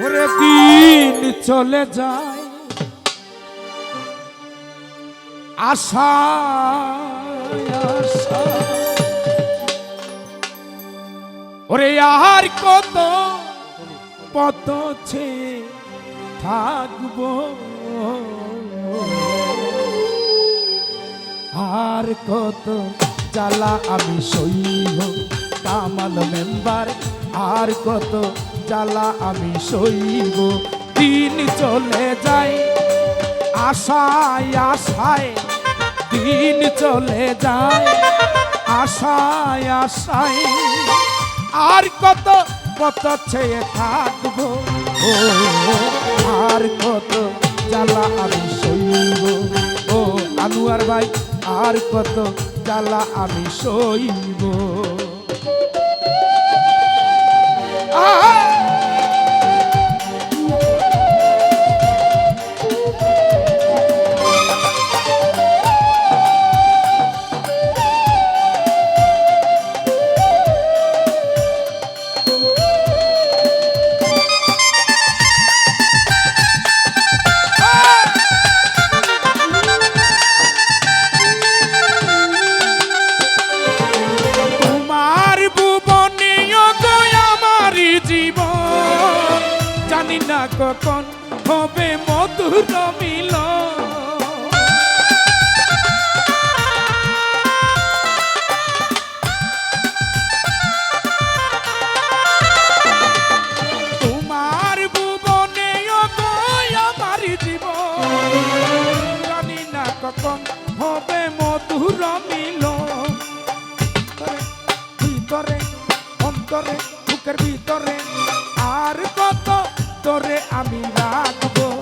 ওরে দিন চলে যায়। আশা ওরে আর কত পত ছে থাকব। আর কত জ্বালা আমি সইব, কামাল মেম্বার আর কত জ্বালা আমি সইব। দিন চলে যায়, আশায় আশায়। দিন চলে যায়, আশায় আশায়। আর কত কত ছেয়ে থাকব? আর কত জ্বালা আমি সইব? ও, আনুয়ার ভাই, আর কত জ্বালা আমি সইব? হবে মধুর মিল তোমার ভুবনে আমার জীবন। জানি না কখন হবে মধুর মিল ভিতরে, অন্তরে, বুকের ভিতরে আর কত তোরে আমি রাখব।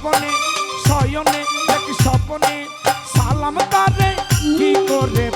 সপনে সয়নে এক সপনে সালাম তারে কি করে